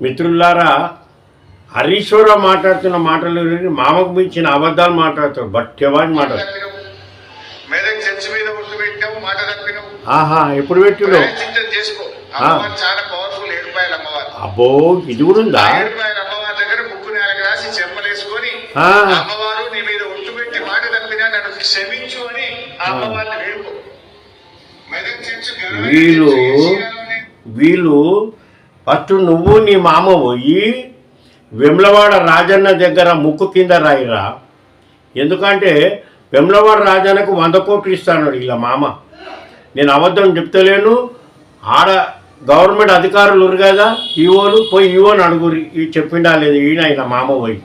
మిత్రులారా హరీశ్వరరావు మాట్లాడుతున్న మాటలు మామకు మించిన అబద్ధాలు మాట్లాడుతారు. బట్టెవాడి మాట్లాడుతారు. మెదక్ మీద ఆహా ఎప్పుడు పెట్టిండు చేసుకో చాలా పవర్ఫుల్ అమ్మవారు అబ్బో ఇది కూడా ఉందా? అమ్మవారి ముక్కు రాసి చెమ్మలేసుకొని అమ్మవారు నీ మీద పెట్టి మాట వీళ్ళు వీళ్ళు ఫస్ట్ నువ్వు నీ మామ పోయి వెమ్లవాడ రాజన్న దగ్గర ముక్కు కింద రాయిరా. ఎందుకంటే వెమ్లవాడ రాజన్నకు వంద కోట్లు ఇస్తాడు ఇలా మామ. నేను అబద్ధం చెప్తలేను. ఆడ గవర్నమెంట్ అధికారులు ఉరు కదా ఈవోలు పోయి ఈవోని అడుగురి ఈ చెప్పిండా లేదు ఈయన ఆయన మామ పోయి.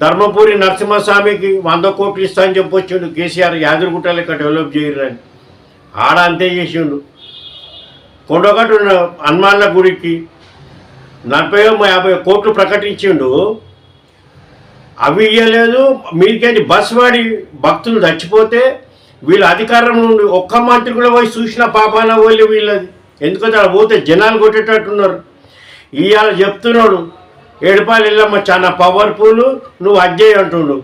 ధర్మపురి నరసింహస్వామికి వంద కోట్లు ఇస్తా అని చెప్పొచ్చిండు. కేసీఆర్ యాదగిరిగుట్ట లెక్క డెవలప్ చేయరని. ఆడ అంతే చేసిండు. కొండగట్టు హనుమాన్ల గుడికి నలభై యాభై కోట్లు ప్రకటించిండు. అవి ఇవ్వలేదు మీకేంటి బస్ వాడి భక్తులు చచ్చిపోతే వీళ్ళ అధికారం నుండి ఒక్క మంత్రి కూడా పోయి చూసిన పాపాన వాళ్ళు వీళ్ళది. ఎందుకంటే అలా పోతే జనాలు కొట్టేటట్టున్నారు. ఇవాళ చెప్తున్నాడు ఏడుపాయలు వెళ్ళమ్మ చాలా పవర్ఫుల్ నువ్వు అజ్జయ్ అంటుండు.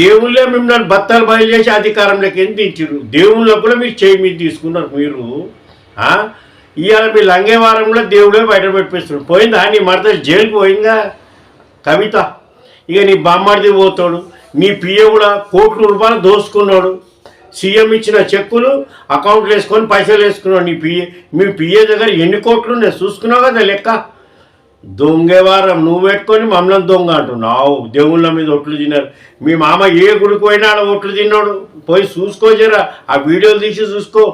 దేవుళ్ళే మిమ్మల్ని బత్తాలు బయలుదేసి అధికారంలోకి ఎందుకు ఇచ్చిండు దేవుళ్ళకు కూడా మీరు చేయి మీద తీసుకున్నారు మీరు. ఇవాళ మీ లంగేవారంలో దేవుడే బయట పెట్టిస్తున్నాడు పోయిందా? నీ మరద జైలుకి పోయిందా? కవిత ఇక నీ బామ్మడిది పోతాడు. నీ పిఏ కూడా కోట్ల రూపాయలు దోసుకున్నాడు. సీఎం ఇచ్చిన చెక్కులు అకౌంట్లు వేసుకొని పైసలు వేసుకున్నాడు నీ పిఏ మీ పిఏ దగ్గర ఎన్ని కోట్లు ఉన్నాయి? చూసుకున్నావు కదా లెక్క? దొంగేవారం నువ్వు పెట్టుకొని మమ్మల్ని దొంగ అంటున్నావు. దేవుళ్ళ మీద ఒట్లు తిన్నారు. మీ మామ ఏ గుడికి పోయినా ఆడ ఒట్లు తిన్నాడు. పోయి చూసుకోజరా ఆ వీడియోలు తీసి చూసుకో.